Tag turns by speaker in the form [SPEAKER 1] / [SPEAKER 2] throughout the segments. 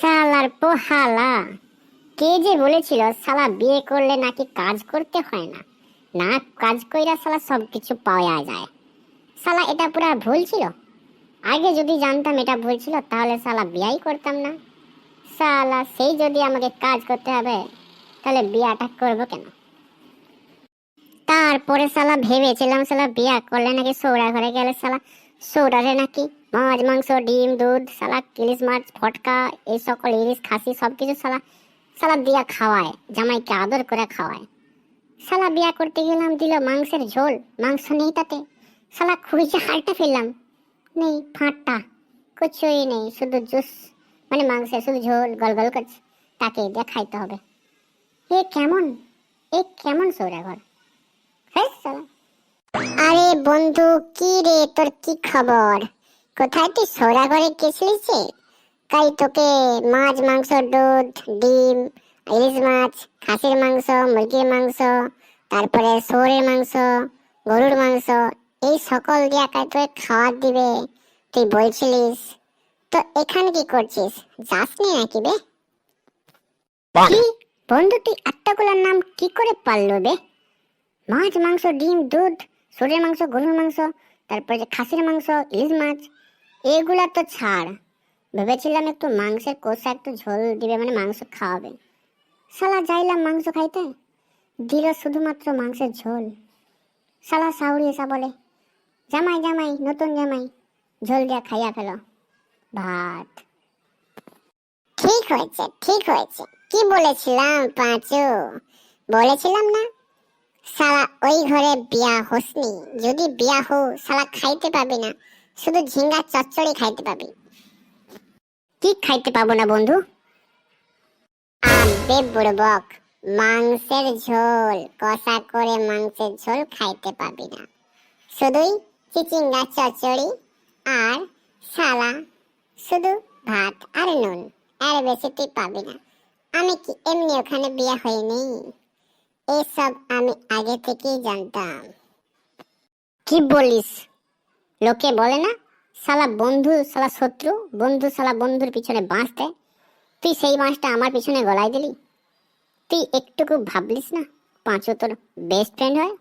[SPEAKER 1] সালার পোহালা। কে যে বলেছিল, সালা বিয়ে করলে নাকি কাজ করতে হয় না? না, কাজ কইরা সালা সব কিছু পাওয়া যায়। সালা, এটা পুরা ভুল ছিল? আগে যদি জানতাম এটা ভুল ছিল, তাহলে সালা বিয়াই করতাম না। সালা, সেই যদি আমাকে কাজ করতে হবে, তাহলে বিয়াটা করব কেন? তারপরে সালা ভেবেছিলাম, সালা বিয়া করলে নাকি সৌরা ঘরে গেলে সালা সৌরারে নাকি মাছ, মাংস, ডিম, দুধ সালা ইলিশ মাছ ফটকা এই সকল ইলিশ, খাসি সব কিছু সালা সালা দিয়া খাওয়ায়, জামাইকে আদর করে খাওয়ায়। সালা বিয়া করতে গেলাম, দিল মাংসের ঝোল, মাংস নেই তাতে। সালা খুঁজে হালটা ফেললাম নেই ফাঁটটা, কিছুই নেই, শুধু জুস মানে মাংসের শুধু ঝোল গল গল করছে, তাকে দিয়ে খাইতে হবে। এ কেমন এ কেমন সৌরাঘর হ্যাঁ সালা? আরে বন্ধু, কি রে, তোর কি খবর? কোথায় তুই সৌরাঘরে গেছিলিস যে? তাই তোকে মাছ মাংস দুধ ডিম ইলিশ মাছ খাসির মাংস মুরগির মাংস তারপরে শুয়োরের মাংস গরুর মাংস এই সকল দিয়া তোকে খাওয়ার দিবে। তুই বলছিলিস তো এখানে কি করছিস? যাসনি নাকি বে? কি? বন্ধু তুই এতগুলোর নাম কি করে পারল বে? মাছ মাংস ডিম দুধ শুয়োরের মাংস গরুর মাংস তারপরে খাসির মাংস ইলিশ মাছ এগুলা তো ছাড়। ভেবেছিলাম একটু মাংসের কষা, একটু ঝোল দিবে মানে মাংস খাওয়াবে। শালা যাইলাম মাংস খাইতে, দিল শুধুমাত্র মাংসের ঝোল। শালা সাউরি এসা বলে, জামাই জামাই, নতুন জামাই, ঝোল দিয়া খাইয়া ফেল, ভাত। ঠিক হয়েছে ঠিক হয়েছে। কি বলেছিলাম, পাঁচু? বলেছিলাম না সালা ওই ঘরে বিয়া হোসনি। যদি বিয়া হো সালা খাইতে পাবি না। শুধু ঝিঙ্গা চচ্চড়ি খাইতে পাবি। কি খাইতে পাবো না বন্ধু? বুড়বক মাংসের ঝোল, কষা করে মাংসের ঝোল খাইতে পাবি না। শুধুই চিচিঙ্গা, চচ্চড়ি আর সালা শুধু ভাত আর নুন আর বেশি তুই পাবি না। আমি কি এমনি ওখানে বিয়া হয়নি এসব আমি আগে থেকেই জানতাম। কি বলিস? লোকে বলে না শালা বন্ধু শালা শত্রু, বন্ধু শালা বন্ধুর পিছনে বাঁশ দেয় তুই সেই বাঁশটা আমার পিছনে গলায় দিলি। তুই একটুকু ভাবলিস না, পাঁচু তোর বেস্ট ফ্রেন্ড হয়।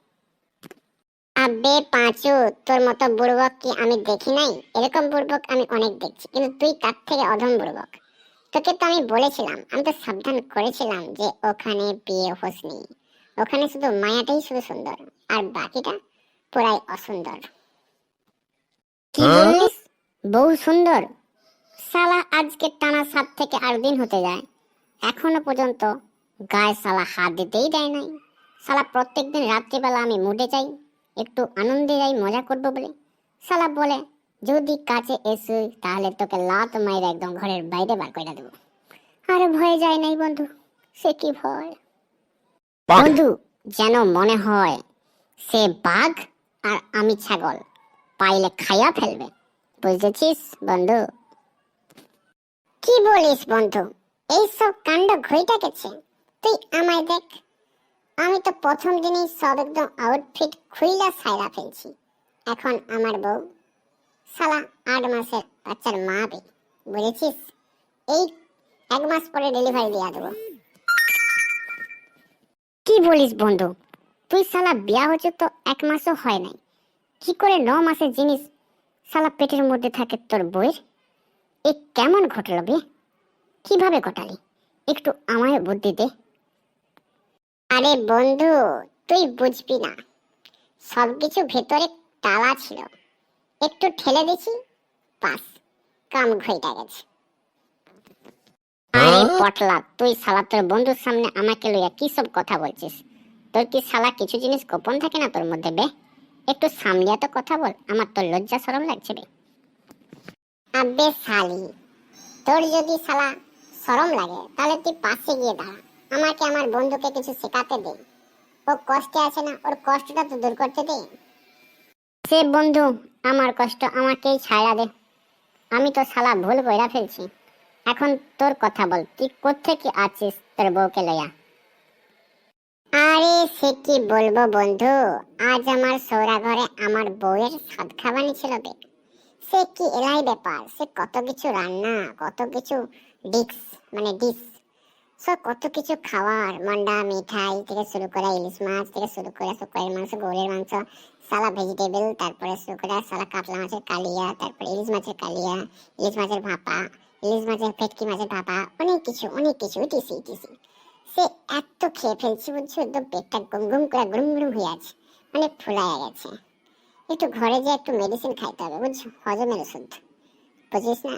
[SPEAKER 1] আবে পাঁচু, তোর মতো বুড়বক কি আমি দেখি নাই? এরকম বুড়বক আমি অনেক দেখছি, কিন্তু তুই তার থেকে অধম বুড়বক। তোকে তো আমি বলেছিলাম, আমি তো সাবধান করেছিলাম যে ওখানে বিয়ে হোসনি। ওখানে শুধু মায়াটাই শুধু সুন্দর, আর বাকিটা পুরাই অসুন্দর। কি বললিস বউ সুন্দর। সালা আজকে টানা সাত থেকে আট দিন হতে যায়। এখনও পর্যন্ত গায়ে সালা হাত দিতেই দেয় নাই। সালা প্রত্যেক দিন রাত্রিবেলা আমি মুডে যাই একটু আনন্দে যাই মজা করব বলে। সালা বলে যদি কাছে এসে তাহলে তোকে লাত মাইরে একদম ঘরের বাইরে বার করে দেবো। আর ভয়ে যায় নাই বন্ধু সে কি ভয়? বন্ধু যেন মনে হয় সে বাঘ আর আমি ছাগল। পাইলে খাইয়া ফেলবে। বুঝেছিস, বন্ধু? কি বলিস, বন্ধু? এইসব কাণ্ড ঘইটা গেছে। তুই আমায় দেখ। আমি তো প্রথম দিনই সব একদম আউটফিট খুইলা সাইরা ফেলছি। এখন আমার বউ সালা আট মাসের বাচ্চার মা বে, বুঝেছিস? এই এক মাস পরে ডেলিভারি দিয়ে দেবো। কি বলিস, বন্ধু? তুই সালা বিয়া হচ্ছে তো এক মাসও হয় নাই। কি করে ন মাসের জিনিস সালা পেটের মধ্যে থাকে তোর বইয়ের? এ কেমন ঘটল বে? কীভাবে ঘটালি? একটু আমায় বুদ্ধি দে। আরে বন্ধু তুই বুঝবি না। সবকিছু ভেতরে তালা ছিল। একটু ঠেলে দিছি পাস কাম ঘইটা গেছে। আরে পটলা তুই শালা তোর বন্ধুর সামনে আমাকে লইয়া কি সব কথা বলছিস? তোর কি শালা কিছু জিনিস গোপন থাকে না তোর মধ্যে বে? একটু সামলিয়া তো কথা বল আমার তো লজ্জা শরম লাগছে বে আবে শালি তোর যদি শালা শরম লাগে তাহলে তুই পাশে গিয়ে দাঁড়া। আমাকে আমার বন্ধুকে কিছু শেখাতে দে। ও কষ্টে আছে না ওর কষ্টটা তো দূর করতে দে। সে বন্ধু আমার কষ্ট আমাকেই ছাড়া দে। আমি তো শালা ভুল কইরা ফেলছি। এখন তোর কথা বল তুই কোত্থেকে আছিস তোর বউকে লইয়া? আরে, সে কি বলব বন্ধু? আজ আমার সৌরা ঘরে আমার বউয়ের সাদ খাবানি ছিল বে। সে কি এলাই ব্যাপার? সে কত কিছু রান্না, কত কিছু ডিক্স মানে ডিস সব কত কিছু খাওয়ার। মন্ডা, মিঠাই থেকে শুরু করে ইলিশ মাছ থেকে শুরু করে শুকরের মাংস, গরুর মাংস, সালা ভেজিটেবল তারপরে শুরু করে সালা কাতলা মাছের কালিয়া, তারপরে ইলিশ মাছের কালিয়া, ইলিশ মাছের ভাপা, ইলিশ মাছের ভেটকি মাছের ভাপা, অনেক কিছু অনেক কিছু, ইটিসি ইটিসি। সে এত খেয়ে ফেলছি বুঝছ একদম পেটটা গুম গুম করে গুম গুম হয়ে আছে মানে ফুলায় গেছে। একটু ঘরে যে একটু মেডিসিন খাইতে হবে বুঝছ, হজমের ওষুধ। বুঝিস না,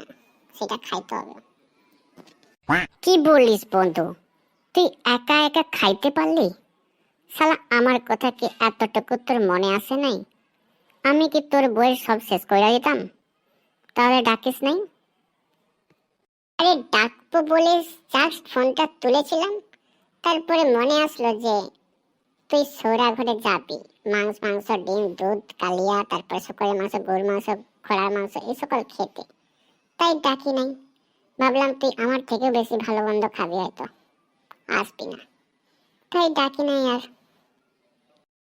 [SPEAKER 1] সেটা খাইতে হবে। কি বলিস বন্ধু, তুই একা একা খাইতে পারলি? শালা, আমার কথা কি এতটুকু তোর মনে আসে নাই? আমি কি তোর বইয়ের সব শেষ করে দিতাম? তাহলে ডাকিস নাই? আরে ডাকবো বলে জাস্ট ফোনটা তুলেছিলাম তারপরে মনে আসলো যে, তুই সৌরা ঘরে যাবি। মাংস মাংস, ডিম, দুধ, কালিয়া, তারপরে শুকরের মাংস, গরুর মাংস, খোড়ার মাংস, এই সকল খেতে। তাই ডাকি নাই। ভাবলাম তুই আমার থেকেও বেশি ভালো মন্দ খাবি হয়তো। আসবি না। তাই ডাকি নাই আর।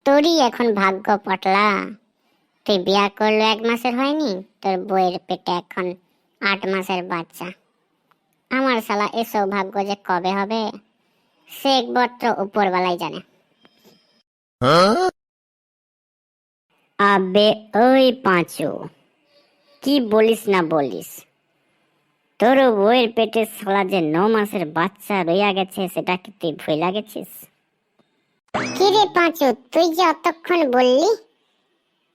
[SPEAKER 1] তোরই এখন ভাগ্য পটলা। তুই বিয়া করল এক মাসের হয়নি, তোর বইয়ের পেটে এখন আট মাসের বাচ্চা। আমার শালা এ সৌভাগ্য যে কবে হবে? সে একমাত্র উপরবেলায় জানে।
[SPEAKER 2] আবে ওই পাঁচু, কি বলিস না বলিস? তোর বইয়ের পেটে শালা যে ন মাসের বাচ্চা রইয়া গেছে, সেটা কি তুই গেছিস?
[SPEAKER 1] কি রে পাঁচু, তুই যে অতক্ষণ বললি,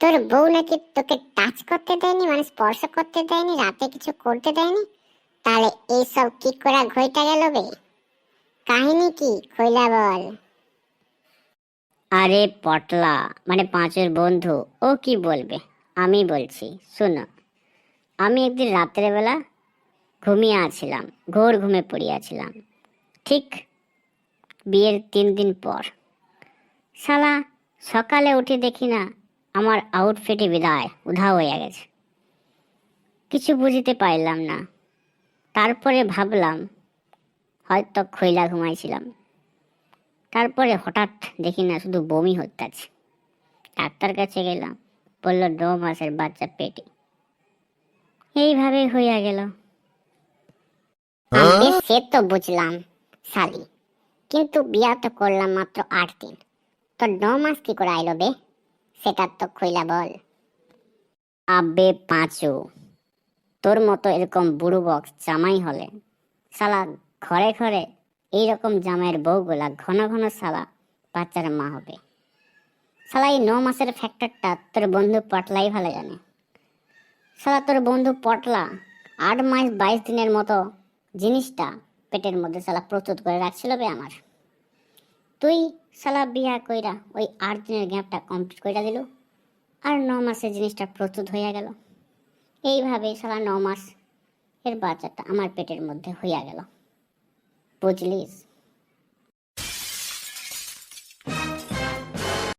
[SPEAKER 1] তোর বউ নাকি তোকে টাচ করতে দেয়নি মানে স্পর্শ করতে দেয়নি, রাতে কিছু করতে দেয়নি? তাহলে এইসব কি করা ঘইটা গেল বে? কাহিনী কি? খইলা বল।
[SPEAKER 2] আরে পটলা মানে পাঁচের বন্ধু, ও কি বলবে? আমি বলছি, শোনো, আমি একদিন রাত্রেবেলা ঘুমিয়ে আছিলাম, ঘোর ঘুমে পড়িয়াছিলাম। ঠিক বিয়ের তিন দিন পর। শালা, সকালে উঠে দেখি না আমার আউটফিটে বিদায়, উধাও হয়ে গেছে। কিছু বুঝতে পারলাম না। তারপরে ভাবলাম হয়তো খৈলা ঘুমাইছিলাম। তারপরে হঠাৎ দেখি না, শুধু বমি হচ্ছে ডাক্তার কাছে গেলাম, বলল ন মাসের বাচ্চা পেটে। এইভাবে হইয়া গেল।
[SPEAKER 1] সে তো বুঝলাম, শালি। কিন্তু বিয়া তো করলাম মাত্র আট দিন। তো ন মাস কি করে আইলো বে? সেটা তো খইলা বল।
[SPEAKER 2] আবে পাঁচু, তোর মতো এরকম বুড়ো বক্স জামাই হলে শালা ঘরে ঘরে এইরকম জামাইয়ের বউগুলা ঘন ঘন শালা বাচ্চার মা হবে। শালা এই ন মাসের ফ্যাক্টরটা তোর বন্ধু পটলাই ভালো জানে। শালা তোর বন্ধু পটলা আট মাস বাইশ দিনের মতো জিনিসটা পেটের মধ্যে সালা প্রস্তুত করে রাখছিল বে আমার। তুই সালা বিয়া কইরা ওই আট দিনের গ্যাপটা কমপ্লিট কইরা দিল আর ন মাসের জিনিসটা প্রস্তুত হইয়া গেল। এইভাবে সারা ন মাস এর বাচ্চাটা আমার পেটের মধ্যে হইয়া গেল। Budilize.